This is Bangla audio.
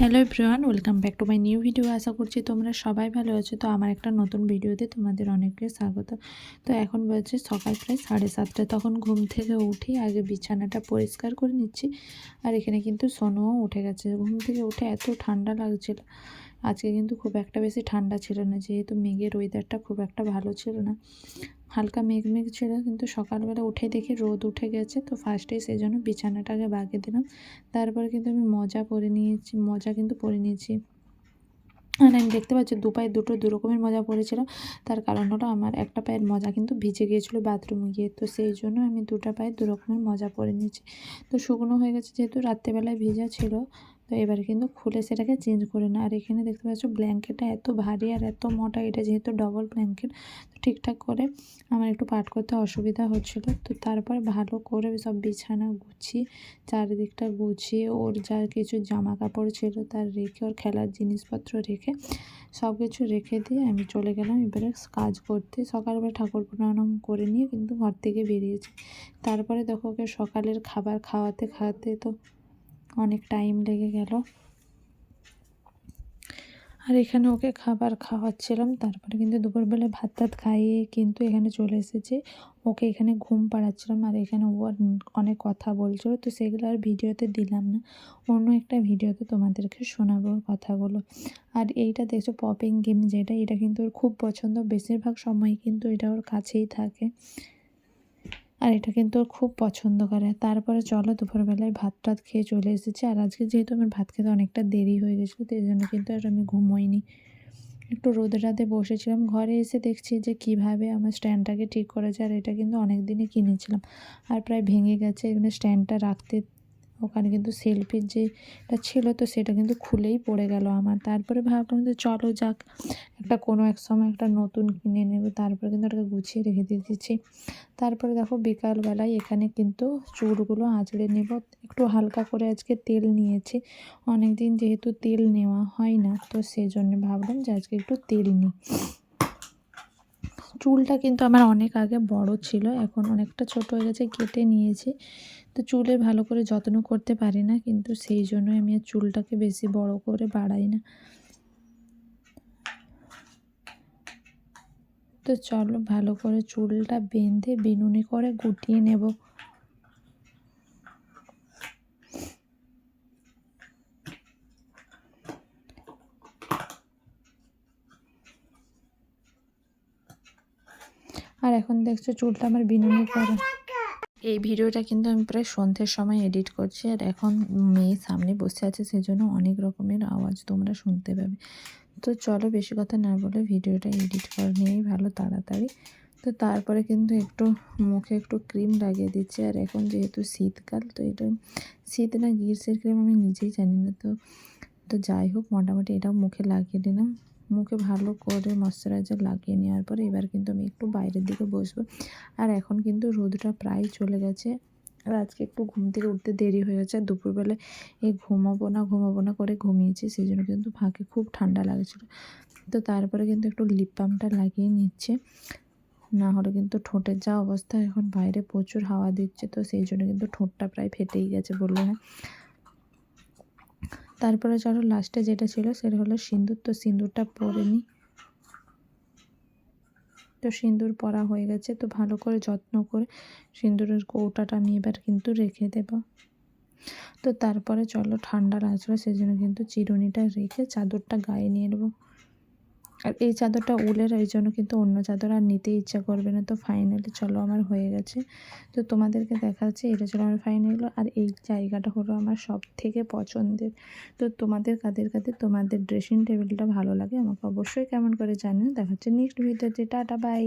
Hello everyone welcome back to my new video আশা করছি তোমরা সবাই ভালো আছো। তো আমার একটা নতুন ভিডিওতে তোমাদের অনেককে স্বাগত। তো এখন বলছে সকাল প্রায় সাড়ে সাতটা। তখন ঘুম থেকে উঠি আগে বিছানাটা পরিষ্কার করে নিচ্ছি। আর এখানে কিন্তু সোনুও উঠে গেছে। ঘুম থেকে উঠে এত ঠান্ডা লাগছিল। আজকে কিন্তু খুব একটা বেশি ঠান্ডা ছিল না। যেহেতু মেঘের ওয়েদারটা খুব একটা ভালো ছিল না। হালকা মেঘ মেঘ ছিল, কিন্তু সকালবেলা উঠে দেখি রোদ উঠে গেছে। তো ফার্স্টেই সেই জন্য বিছানাটাকে বাগিয়ে দিলাম। তারপরে কিন্তু আমি মজা পরে নিয়েছি, মজা কিন্তু পরে নিয়েছি। আর আমি দেখতে পাচ্ছি দু পায়ে দুটো দু রকমের মজা পড়েছিলাম তার কারণ হলো আমার একটা পায়ের মজা কিন্তু ভিজে গিয়েছিল বাথরুমে গিয়ে। তো সেই জন্য আমি দুটো পায়ে দু রকমের মজা পরে নিয়েছি। তো শুকনো হয়ে গেছে যেহেতু রাত্রেবেলায় ভিজা ছিল। তো এবার কিন্তু খুলে সেটাকে চেঞ্জ করে না আর এখানে দেখতে পাচ্ছ ব্ল্যাঙ্কেটটা এত ভারী আর এত মোটা, এটা যেহেতু ডবল ব্ল্যাঙ্কেট তো ঠিকঠাক করে আমার একটু পাঠ করতে অসুবিধা হচ্ছিল। তো তারপর ভালো করে সব বিছানা গুছিয়ে, চারিদিকটা গুছিয়ে, ওর যা কিছু জামা কাপড় ছিল তার রেখে, ওর খেলার জিনিসপত্র রেখে সব কিছু রেখে দিয়ে আমি চলে গেলাম। এবারে কাজ করতে, সকালবেলা ঠাকুর প্রণাম করে নিয়ে কিন্তু ঘর থেকে বেরিয়েছি। তারপরে দেখো ওকে সকালের খাবার খাওয়াতে খাওয়াতে তো অনেক টাইম লেগে গেল। আর এখানে ওকে খাবার খাওয়াচ্ছিলাম, তারপরে কিন্তু দুপুরবেলা ভাত টাত খাইয়ে কিন্তু এখানে চলে এসেছে। ওকে এখানে ঘুম পাড়াচ্ছিলাম আর এখানে ও অনেক কথা বলছিল, তো সেগুলো আর ভিডিওতে দিলাম না। অন্য একটা ভিডিওতে তোমাদেরকে শোনাবো কথাগুলো। আর এইটা দেখছ পপিং গেম যেটা, এটা কিন্তু ওর খুব পছন্দ। বেশিরভাগ সময় কিন্তু এটা ওর কাছেই থাকে। আর এটা কিন্তু ওর খুব পছন্দ করে। তারপরে চলো দুপুরবেলায় ভাত টাত খেয়ে চলে এসেছি। আর আজকে যেহেতু আমার ভাত খেতে অনেকটা দেরি হয়ে গেছিল, তো এই জন্য কিন্তু আর আমি ঘুমোইনি। একটু রোদে রাতে বসেছিলাম। ঘরে এসে দেখছি যে কীভাবে আমার স্ট্যান্ডটাকে ঠিক করেছে, আর এটা কিন্তু অনেক দিনই কিনেছিলাম। আর প্রায় ভেঙে গেছে। এখানে স্ট্যান্ডটা রাখতে ওখানে কিন্তু সেলফির যেটা ছিল তো সেটা কিন্তু খুলেই পড়ে গেল আমার। তারপরে ভাবলাম যে চলো যাক, একটা কোনো এক সময় একটা নতুন কিনে নেব, তারপরে কিন্তু ওটাকে গুছিয়ে রেখে দিয়েছি তারপরে দেখো বিকালবেলায় এখানে কিন্তু চুলগুলো আঁচড়ে নেব। একটু হালকা করে আজকে তেল নিয়েছি অনেক দিন যেহেতু তেল নেওয়া হয় না, তো সেই জন্য ভাবলাম যে আজকে একটু তেল নিই। চুলটা কিন্তু আমার অনেক আগে বড় ছিল, এখন অনেকটা ছোট হয়ে গেছে, কেটে নিয়েছি। তো চুলে ভালো করে যত্ন করতে পারি না, কিন্তু সেই জন্য আমি আর চুলটাকে বেশি বড় করে বাড়াই না। তো চলো ভালো করে চুলটা বেঁধে বিনুনি করে গুটিয়ে নেব। আর এখন দেখছ চুলটা আমার বিনুনি করা। এই ভিডিওটা কিন্তু আমি প্রায় সন্ধ্যের সময় এডিট করছি আর এখন মেয়ে সামনে বসে আছে, সেজন্য অনেক রকমের আওয়াজ তোমরা শুনতে পাবে। তো চলো বেশি কথা না বলে ভিডিওটা এডিট করে নিয়েই ভালো তাড়াতাড়ি। তো তারপরে কিন্তু একটু মুখে একটু ক্রিম লাগিয়ে দিচ্ছি আর এখন যেহেতু শীতকাল, তো এটা শীত না গ্রীষ্মের ক্রিম আমি নিজেই জানি না। তো তো যাই হোক, মোটামুটি এটাও মুখে লাগিয়ে দিলাম। মুখে ভালো করে ময়শ্চারাইজার লাগিয়ে নেওয়ার পরে এবার কিন্তু আমি একটু বাইরের দিকে বসবো। আর এখন কিন্তু রোদটা প্রায় চলে গেছে। আর আজকে একটু ঘুম থেকে উঠতে দেরি হয়ে গেছে। আর দুপুরবেলায় এই ঘুমাবো না ঘুমাবো না করে ঘুমিয়েছি, সেই জন্য কিন্তু ফাঁকে খুব ঠান্ডা লাগছিল। তো তারপরে কিন্তু একটু লিপ বামটা লাগিয়ে নিচ্ছে। না হলে কিন্তু ঠোঁটের যা অবস্থা, এখন বাইরে প্রচুর হাওয়া দিচ্ছে, তো সেই জন্য কিন্তু ঠোঁটটা প্রায় ফেটেই গেছে বললে না তারপরে চলো লাস্টে যেটা ছিল সেটা হলো সিঁদুর। তো সিঁদুরটা পরে নিই তো সিঁদুর পরা হয়ে গেছে। তো ভালো করে যত্ন করে সিঁদুরের কৌটাটা আমি এবার কিন্তু রেখে দেব। তো তারপরে চলো ঠান্ডা লাগছিল সেই জন্য কিন্তু চিরুনিটা রেখে চাদরটা গায়ে নিয়ে নেব। আর এই চাদরটা উলের, এই জন্য কিন্তু অন্য চাদর আর নিতে ইচ্ছা করবে না। তো ফাইনালি চলো আমার হয়ে গেছে। তো তোমাদেরকে দেখাচ্ছি, এটা ছিল আমার ফাইনাল আর এই জায়গাটা হলো আমার সব থেকে পছন্দের। তো তোমাদের কাদের কাদের, তোমাদের ড্রেসিং টেবিলটা ভালো লাগে আমাকে অবশ্যই কেমন করে জানিও। দেখাচ্ছে নেক্সট ভিডিওতে টাটা বাই